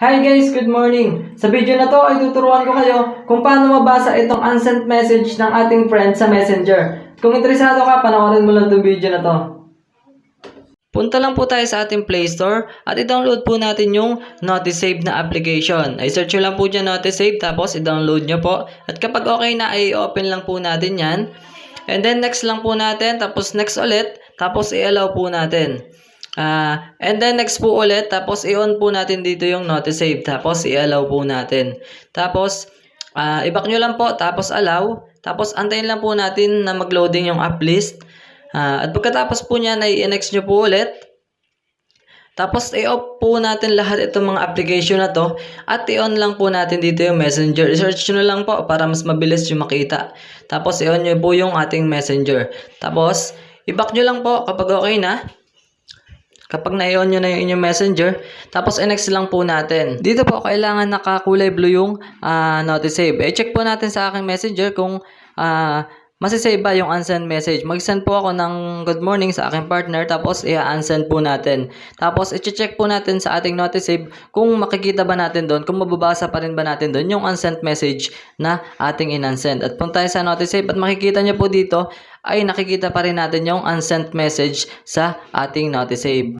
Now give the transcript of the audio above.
Hi guys, good morning! Sa video na to ay tuturuan ko kayo kung paano mabasa itong unsent message ng ating friend sa messenger. Kung interesado ka, panoorin mo lang itong video na to. Punta lang po tayo sa ating Play Store at i-download po natin yung Notisave na application. Ay search nyo lang po dyan Notisave tapos i-download nyo po. At kapag okay na ay open lang po natin yan. And then next lang po natin tapos next ulit tapos i-allow po natin. Ah, and then next po ulit, tapos i-on po natin dito yung Notisave, tapos i-allow po natin. Tapos, ah, i-back nyo lang po, tapos allow, tapos antayin lang po natin na mag-loading yung app list. Ah, at pagkatapos po niyan ay i-next nyo po ulit. Tapos i-off po natin lahat itong mga application na to at i-on lang po natin dito yung messenger. I-search nyo lang po para mas mabilis yung makita. Tapos i-on nyo po yung ating messenger. Tapos i-back nyo lang po kapag okay na. Kapag na-on nyo na yung inyong messenger, tapos i-next lang po natin. Dito po, kailangan nakakulay blue yung uh, notisave. I-check po natin sa aking messenger kung uh, masisave ba yung unsend message. Mag-send po ako ng good morning sa aking partner, tapos i-unsend po natin. Tapos i-check po natin sa ating notisave kung makikita ba natin doon, kung mababasa pa rin ba natin doon yung unsent message na ating in-unsend. At punta tayo sa notisave at makikita nyo po dito, ay nakikita pa rin natin yung unsent message sa ating notisave.